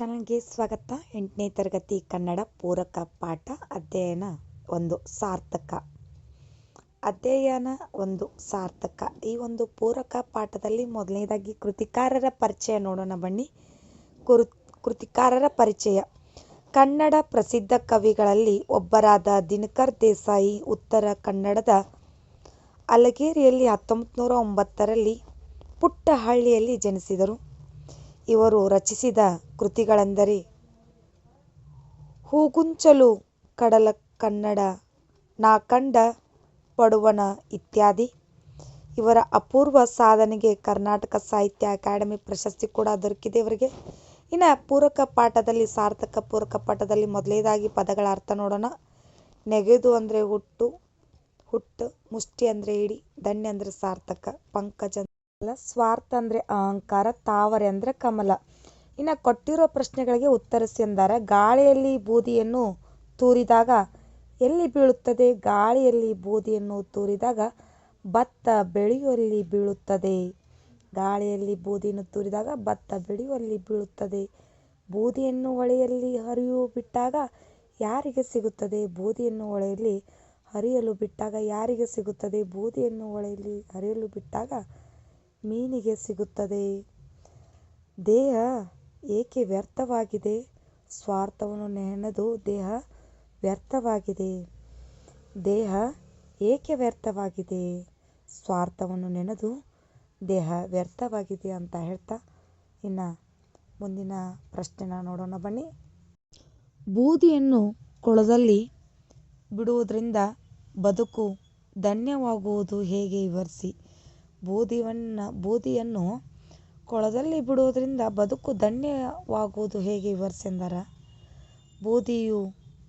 ಚಾನಲ್ಗೆ ಸ್ವಾಗತ. ಎಂಟನೇ ತರಗತಿ ಕನ್ನಡ ಪೂರಕ ಪಾಠ ಅಧ್ಯಯನ ಒಂದು ಸಾರ್ಥಕ. ಅಧ್ಯಯನ ಒಂದು ಸಾರ್ಥಕ. ಈ ಒಂದು ಪೂರಕ ಪಾಠದಲ್ಲಿ ಮೊದಲನೇದಾಗಿ ಕೃತಿಕಾರರ ಪರಿಚಯ ನೋಡೋಣ ಬನ್ನಿ. ಕುರು, ಕೃತಿಕಾರರ ಪರಿಚಯ. ಕನ್ನಡ ಪ್ರಸಿದ್ಧ ಕವಿಗಳಲ್ಲಿ ಒಬ್ಬರಾದ ದಿನಕರ್ ದೇಸಾಯಿ ಉತ್ತರ ಕನ್ನಡದ ಅಲಗೇರಿಯಲ್ಲಿ ಹತ್ತೊಂಬತ್ತು ನೂರ ಒಂಬತ್ತರಲ್ಲಿ ಪುಟ್ಟಹಳ್ಳಿಯಲ್ಲಿ ಜನಿಸಿದರು. ಇವರು ರಚಿಸಿದ ಕೃತಿಗಳೆಂದರೆ ಹೂಗುಂಚಲು ಕಡಲ ಕನ್ನಡ ನಾಕಂಡ ಪಡುವಣ ಇತ್ಯಾದಿ. ಇವರ ಅಪೂರ್ವ ಸಾಧನೆಗೆ ಕರ್ನಾಟಕ ಸಾಹಿತ್ಯ ಅಕಾಡೆಮಿ ಪ್ರಶಸ್ತಿ ಕೂಡ ದೊರಕಿದೆ ಇವರಿಗೆ. ಇನ್ನು ಪೂರಕ ಪಾಠದಲ್ಲಿ, ಸಾರ್ಥಕ ಪೂರಕ ಪಾಠದಲ್ಲಿ ಮೊದಲನೇದಾಗಿ ಪದಗಳ ಅರ್ಥ ನೋಡೋಣ. ನೆಗೆದು ಅಂದರೆ ಹುಟ್ಟು ಹುಟ್ಟು, ಮುಷ್ಟಿ ಅಂದರೆ ಇಡಿ, ಧನ್ಯ ಅಂದರೆ ಸಾರ್ಥಕ, ಪಂಕಜ ಅಲ್ಲ ಸ್ವಾರ್ಥ ಅಂದರೆ ಅಹಂಕಾರ, ತಾವರೆ ಅಂದರೆ ಕಮಲ. ಇನ್ನು ಕೊಟ್ಟಿರೋ ಪ್ರಶ್ನೆಗಳಿಗೆ ಉತ್ತರಿಸಿ ಎಂದರೆ, ಗಾಳಿಯಲ್ಲಿ ಬೂದಿಯನ್ನು ತೂರಿದಾಗ ಎಲ್ಲಿ ಬೀಳುತ್ತದೆ? ಗಾಳಿಯಲ್ಲಿ ಬೂದಿಯನ್ನು ತೂರಿದಾಗ ಭತ್ತ ಬೆಳೆಯುವಲ್ಲಿ ಬೀಳುತ್ತದೆ. ಗಾಳಿಯಲ್ಲಿ ಬೂದಿಯನ್ನು ತೂರಿದಾಗ ಭತ್ತ ಬೆಳೆಯುವಲ್ಲಿ ಬೀಳುತ್ತದೆ. ಬೂದಿಯನ್ನು ಹೊಳೆಯಲ್ಲಿ ಹರಿಯು ಬಿಟ್ಟಾಗ ಯಾರಿಗೆ ಸಿಗುತ್ತದೆ? ಬೂದಿಯನ್ನು ಹೊಳೆಯಲ್ಲಿ ಹರಿಯಲು ಬಿಟ್ಟಾಗ ಯಾರಿಗೆ ಸಿಗುತ್ತದೆ? ಬೂದಿಯನ್ನು ಹೊಳೆಯಲ್ಲಿ ಹರಿಯಲು ಬಿಟ್ಟಾಗ ಮೀನಿಗೆ ಸಿಗುತ್ತದೆ. ದೇಹ ಏಕೆ ವ್ಯರ್ಥವಾಗಿದೆ? ಸ್ವಾರ್ಥವನ್ನು ನೆನೆದು ದೇಹ ವ್ಯರ್ಥವಾಗಿದೆ. ದೇಹ ಏಕೆ ವ್ಯರ್ಥವಾಗಿದೆ? ಸ್ವಾರ್ಥವನ್ನು ನೆನೆದು ದೇಹ ವ್ಯರ್ಥವಾಗಿದೆ ಅಂತ ಹೇಳ್ತಾ ಇನ್ನು ಮುಂದಿನ ಪ್ರಶ್ನೆನ ನೋಡೋಣ ಬನ್ನಿ. ಬೂದಿಯನ್ನು ಕೊಳದಲ್ಲಿ ಬಿಡುವುದರಿಂದ ಬದುಕು ಧನ್ಯವಾಗುವುದು ಹೇಗೆ ವಿವರಿಸಿ? ಬೂದಿಯನ್ನು ಬೂದಿಯನ್ನು ಕೊಳದಲ್ಲಿ ಬಿಡುವುದರಿಂದ ಬದುಕು ಧನ್ಯವಾಗುವುದು ಹೇಗೆ ವಿವರಿಸೆಂದರ ಬೂದಿಯು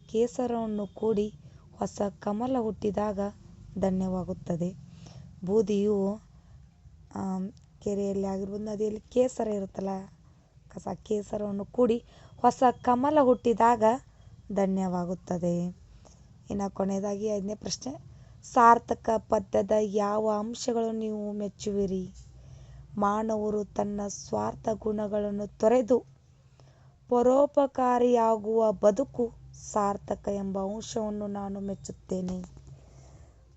ಕೇಸರವನ್ನು ಕೂಡಿ ಹೊಸ ಕಮಲ ಹುಟ್ಟಿದಾಗ ಧನ್ಯವಾಗುತ್ತದೆ. ಬೂದಿಯು ಕೆರೆಯಲ್ಲಿ ಆಗಿರ್ಬೋದು, ನದಿಯಲ್ಲಿ ಕೇಸರ ಇರುತ್ತಲ್ಲ, ಕಸ, ಕೇಸರವನ್ನು ಕೂಡಿ ಹೊಸ ಕಮಲ ಹುಟ್ಟಿದಾಗ ಧನ್ಯವಾಗುತ್ತದೆ. ಇನ್ನು ಕೊನೆಯದಾಗಿ ಐದನೇ ಪ್ರಶ್ನೆ. ಸಾರ್ಥಕ ಪದ್ಯದ ಯಾವ ಅಂಶಗಳು ನೀವು ಮೆಚ್ಚುವಿರಿ? ಮಾನವರು ತನ್ನ ಸ್ವಾರ್ಥ ಗುಣಗಳನ್ನು ತೊರೆದು ಪರೋಪಕಾರಿಯಾಗುವ ಬದುಕು ಸಾರ್ಥಕ ಎಂಬ ಅಂಶವನ್ನು ನಾನು ಮೆಚ್ಚುತ್ತೇನೆ.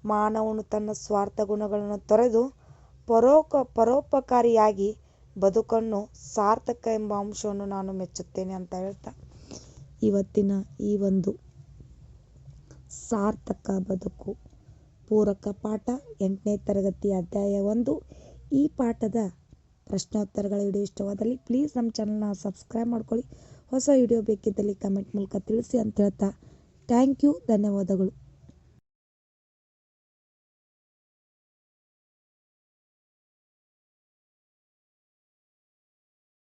ಮಾನವನು ತನ್ನ ಸ್ವಾರ್ಥ ಗುಣಗಳನ್ನು ತೊರೆದು ಪರೋಕ, ಪರೋಪಕಾರಿಯಾಗಿ ಬದುಕನ್ನು ಸಾರ್ಥಕ ಎಂಬ ಅಂಶವನ್ನು ನಾನು ಮೆಚ್ಚುತ್ತೇನೆ ಅಂತ ಹೇಳ್ತಾ ಇವತ್ತಿನ ಈ ಒಂದು ಸಾರ್ಥಕ ಬದುಕು. ಪೂರಕ ಪಾಠ ಎಂಟನೇ ತರಗತಿ ಅಧ್ಯಾಯ ಒಂದು. ಈ ಪಾಠದ ಪ್ರಶ್ನೋತ್ತರಗಳ ವಿಡಿಯೋ ಇಷ್ಟವಾದಲ್ಲಿ ಪ್ಲೀಸ್ ನಮ್ಮ ಚಾನಲ್ನ ಸಬ್ಸ್ಕ್ರೈಬ್ ಮಾಡ್ಕೊಳ್ಳಿ. ಹೊಸ ವಿಡಿಯೋ ಬೇಕಿದ್ದಲ್ಲಿ ಕಮೆಂಟ್ ಮೂಲಕ ತಿಳಿಸಿ ಅಂತ ಹೇಳ್ತಾ ಥ್ಯಾಂಕ್ ಯು ಧನ್ಯವಾದಗಳು.